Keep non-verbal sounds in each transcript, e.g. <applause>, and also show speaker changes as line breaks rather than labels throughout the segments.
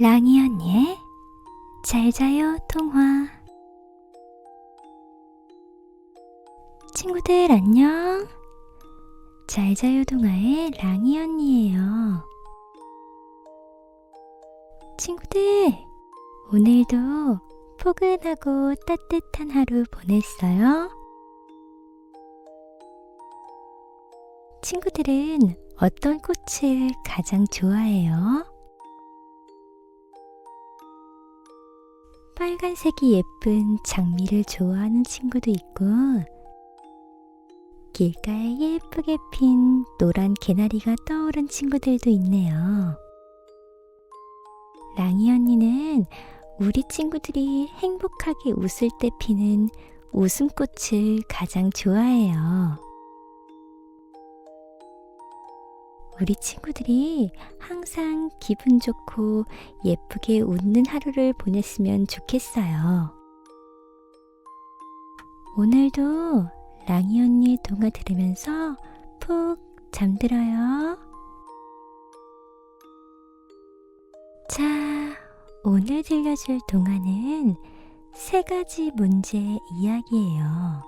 랑이 언니의 잘 자요 통화 친구들 안녕 잘 자요 동화의 랑이 언니예요 친구들 오늘도 포근하고 따뜻한 하루 보냈어요? 친구들은 어떤 꽃을 가장 좋아해요? 빨간색이 예쁜 장미를 좋아하는 친구도 있고, 길가에 예쁘게 핀 노란 개나리가 떠오른 친구들도 있네요. 랑이 언니는 우리 친구들이 행복하게 웃을 때 피는 웃음꽃을 가장 좋아해요. 우리 친구들이 항상 기분 좋고 예쁘게 웃는 하루를 보냈으면 좋겠어요. 오늘도 랑이 언니의 동화 들으면서 푹 잠들어요. 자, 오늘 들려줄 동화는 세 가지 문제 이야기예요.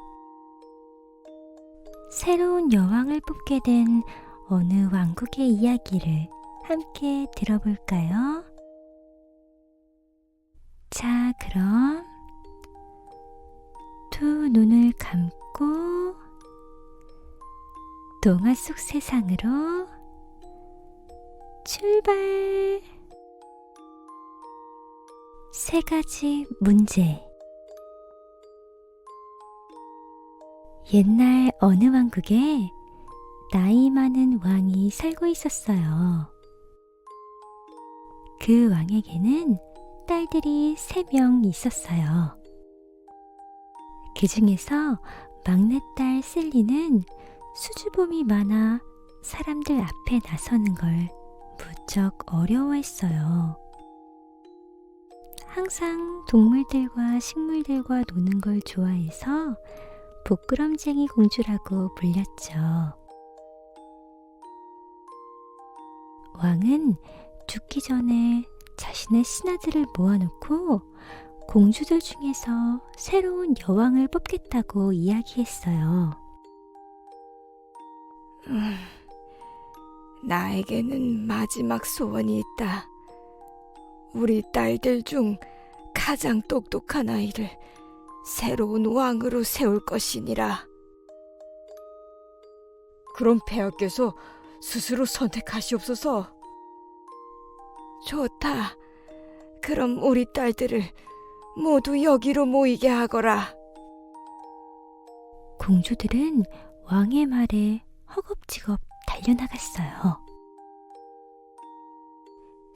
새로운 여왕을 뽑게 된 어느 왕국의 이야기를 함께 들어볼까요? 자, 그럼 두 눈을 감고 동화 속 세상으로 출발! 세 가지 문제. 옛날 어느 왕국에 나이 많은 왕이 살고 있었어요. 그 왕에게는 딸들이 세명 있었어요. 그 중에서 막내딸 셀리는 수줍음이 많아 사람들 앞에 나서는 걸 무척 어려워했어요. 항상 동물들과 식물들과 노는 걸 좋아해서 부끄럼쟁이 공주라고 불렸죠. 왕은 죽기 전에 자신의 신하들을 모아놓고 공주들 중에서 새로운 여왕을 뽑겠다고 이야기했어요.
음, 나에게는 마지막 소원이 있다. 우리 딸들 중 가장 똑똑한 아이를 새로운 왕으로 세울 것이니라. 그럼 폐하께서 스스로 선택하시옵소서. 좋다. 그럼 우리 딸들을 모두 여기로 모이게 하거라.
공주들은 왕의 말에 허겁지겁 달려나갔어요.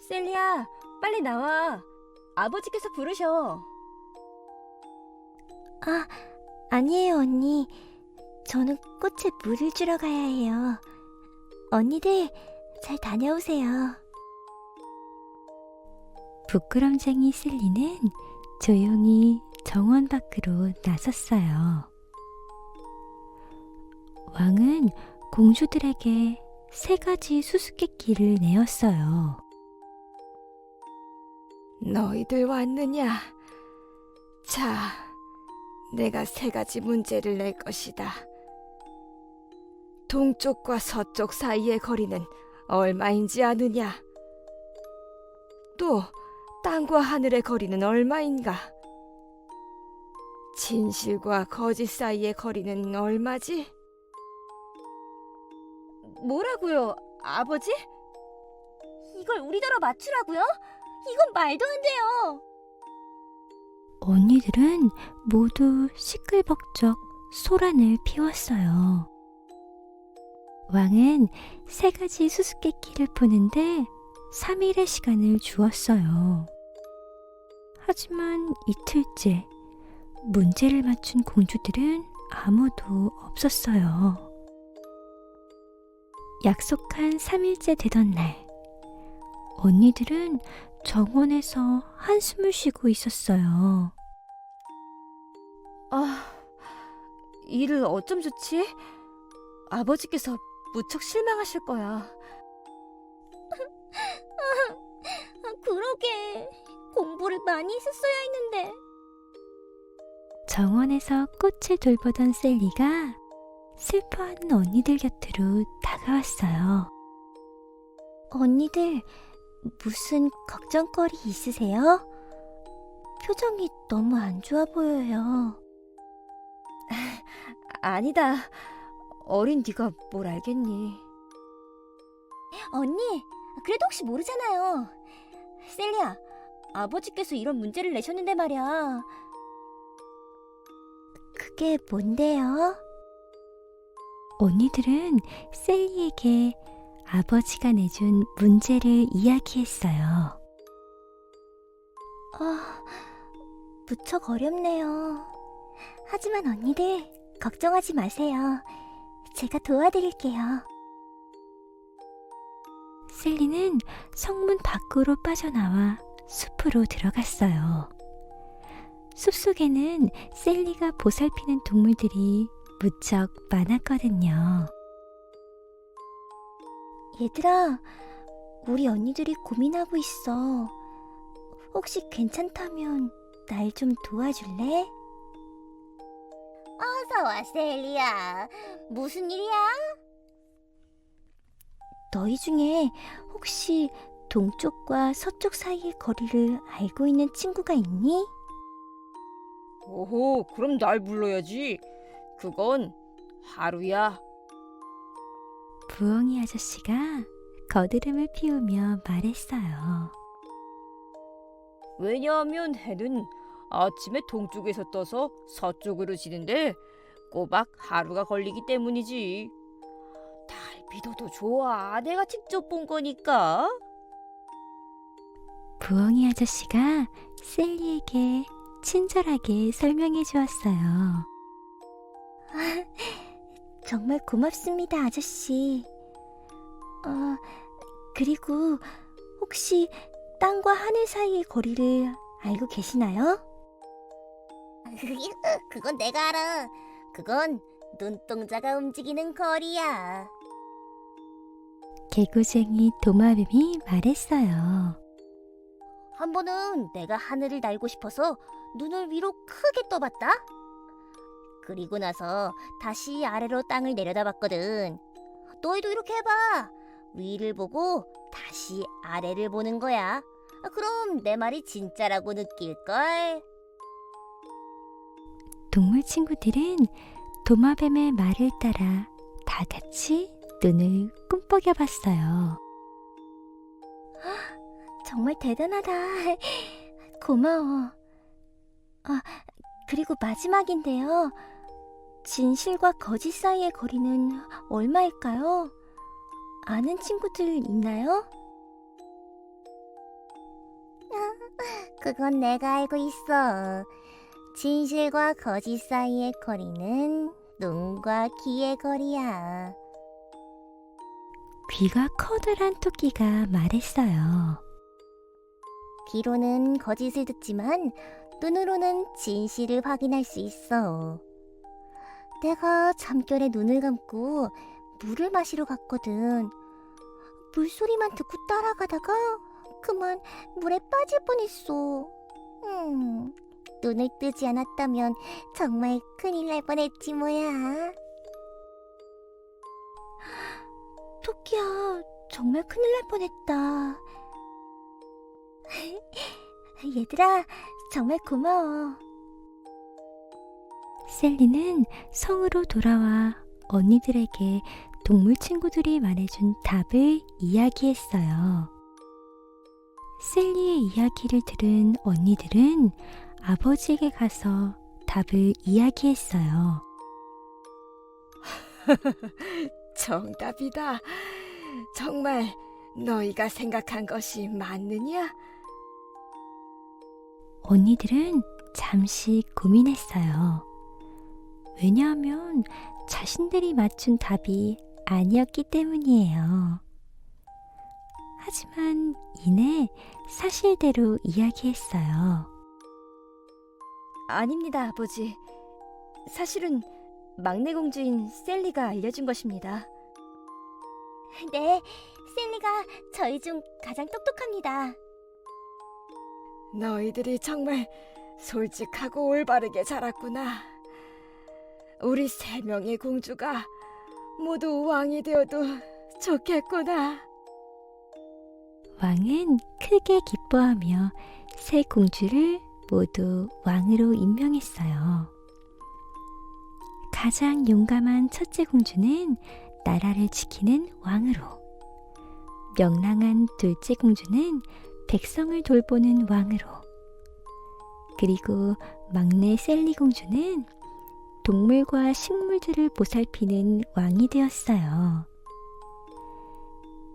셀리야, 빨리 나와. 아버지께서 부르셔.
아, 아니에요, 언니. 저는 꽃에 물을 주러 가야 해요. 언니들, 잘 다녀오세요. 부끄럼쟁이 셀리는 조용히 정원 밖으로 나섰어요. 왕은 공주들에게 세 가지 수수께끼를 내었어요.
너희들 왔느냐? 자, 내가 세 가지 문제를 낼 것이다. 동쪽과 서쪽 사이의 거리는 얼마인지 아느냐? 또 땅과 하늘의 거리는 얼마인가? 진실과 거짓 사이의 거리는 얼마지?
뭐라고요, 아버지? 이걸 우리더러 맞추라고요? 이건 말도 안 돼요.
언니들은 모두 시끌벅적 소란을 피웠어요. 왕은 세 가지 수수께끼를 푸는데 3일의 시간을 주었어요. 하지만 이틀째 문제를 맞춘 공주들은 아무도 없었어요. 약속한 3일째 되던 날, 언니들은 정원에서 한숨을 쉬고 있었어요.
아, 일을 어쩜 좋지? 아버지께서 무척 실망하실 거야. <laughs> 그러게. 공부를 많이 했었어야 했는데.
정원에서 꽃을 돌보던 셀리가 슬퍼하는 언니들 곁으로 다가왔어요.
언니들, 무슨 걱정거리 있으세요? 표정이 너무 안 좋아 보여요. <laughs> 아니다. 어린 네가 뭘 알겠니? 언니, 그래도 혹시 모르잖아요. 셀리야, 아버지께서 이런 문제를 내셨는데 말이야. 그게 뭔데요?
언니들은 셀리에게 아버지가 내준 문제를 이야기했어요.
아, 무척 어렵네요. 하지만 언니들, 걱정하지 마세요. 제가 도와드릴게요.
셀리는 성문 밖으로 빠져나와 숲으로 들어갔어요. 숲 속에는 셀리가 보살피는 동물들이 무척 많았거든요.
얘들아, 우리 언니들이 고민하고 있어. 혹시 괜찮다면 날 좀 도와줄래? 와, 셀리야. 무슨 일이야? 너희 중에 혹시 동쪽과 서쪽 사이의 거리를 알고 있는 친구가 있니?
오호, 그럼 날 불러야지. 그건 하루야.
부엉이 아저씨가 거드름을 피우며 말했어요.
왜냐하면 해는 아침에 동쪽에서 떠서 서쪽으로 지는데 꼬박 하루가 걸리기 때문이지. 달비도도 좋아. 내가 직접 본 거니까.
부엉이 아저씨가 셀리에게 친절하게 설명해 주었어요. <laughs>
정말 고맙습니다, 아저씨. 어, 그리고 혹시 땅과 하늘 사이의 거리를 알고 계시나요? <laughs>
그건 내가 알아. 그건 눈동자가 움직이는 거리야.
개구쟁이 도마뱀이 말했어요.
한 번은 내가 하늘을 날고 싶어서 눈을 위로 크게 떠봤다. 그리고 나서 다시 아래로 땅을 내려다봤거든. 너희도 이렇게 해봐. 위를 보고 다시 아래를 보는 거야. 아, 그럼 내 말이 진짜라고 느낄걸.
동물 친구들은 도마뱀의 말을 따라 다 같이 눈을 꿈뻑여 봤어요.
정말 대단하다. <laughs> 고마워. 아, 그리고 마지막인데요. 진실과 거짓 사이의 거리는 얼마일까요? 아는 친구들 있나요? <laughs>
그건 내가 알고 있어. 진실과 거짓 사이의 거리는 눈과 귀의 거리야.
귀가 커다란 토끼가 말했어요.
귀로는 거짓을 듣지만 눈으로는 진실을 확인할 수 있어. 내가 잠결에 눈을 감고 물을 마시러 갔거든. 물소리만 듣고 따라가다가 그만 물에 빠질 뻔했어. 음, 눈을 뜨지 않았다면 정말 큰일 날 뻔했지 뭐야.
토끼야, 정말 큰일 날 뻔했다. <laughs> 얘들아, 정말 고마워.
셀리는 성으로 돌아와 언니들에게 동물 친구들이 말해준 답을 이야기했어요. 셀리의 이야기를 들은 언니들은 아버지에게 가서 답을 이야기했어요. <laughs>
정답이다. 정말 너희가 생각한 것이 맞느냐?
언니들은 잠시 고민했어요. 왜냐하면 자신들이 맞춘 답이 아니었기 때문이에요. 하지만 이내 사실대로 이야기했어요.
아닙니다, 아버지. 사실은 막내 공주인 셀리가 알려준 것입니다.
네, 셀리가 저희 중 가장 똑똑합니다.
너희들이 정말 솔직하고 올바르게 자랐구나. 우리 세 명의 공주가 모두 왕이 되어도 좋겠구나.
왕은 크게 기뻐하며 세 공주를 모두 왕으로 임명했어요. 가장 용감한 첫째 공주는 나라를 지키는 왕으로, 명랑한 둘째 공주는 백성을 돌보는 왕으로, 그리고 막내 셀리 공주는 동물과 식물들을 보살피는 왕이 되었어요.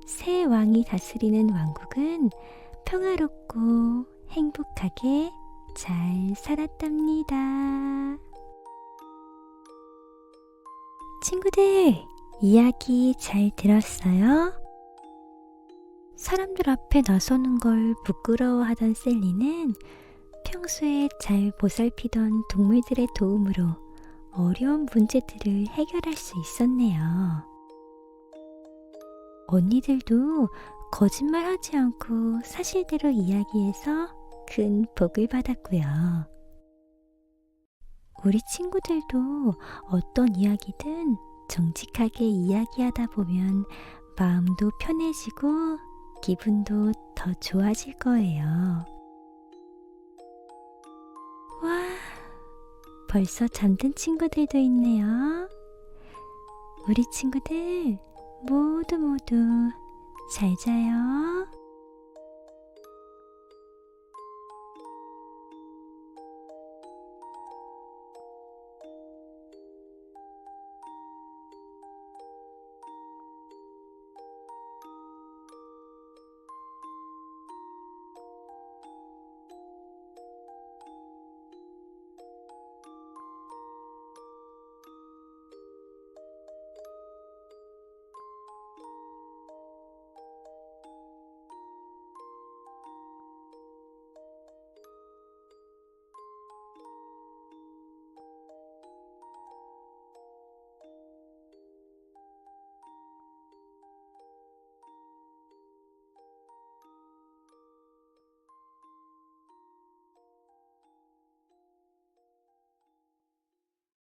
새 왕이 다스리는 왕국은 평화롭고 행복하게 잘 살았답니다. 친구들, 이야기 잘 들었어요? 사람들 앞에 나서는 걸 부끄러워하던 셀리는 평소에 잘 보살피던 동물들의 도움으로 어려운 문제들을 해결할 수 있었네요. 언니들도 거짓말 하지 않고 사실대로 이야기해서 큰 복을 받았고요. 우리 친구들도 어떤 이야기든 정직하게 이야기하다 보면 마음도 편해지고 기분도 더 좋아질 거예요. 와, 벌써 잠든 친구들도 있네요. 우리 친구들 모두 모두 잘 자요.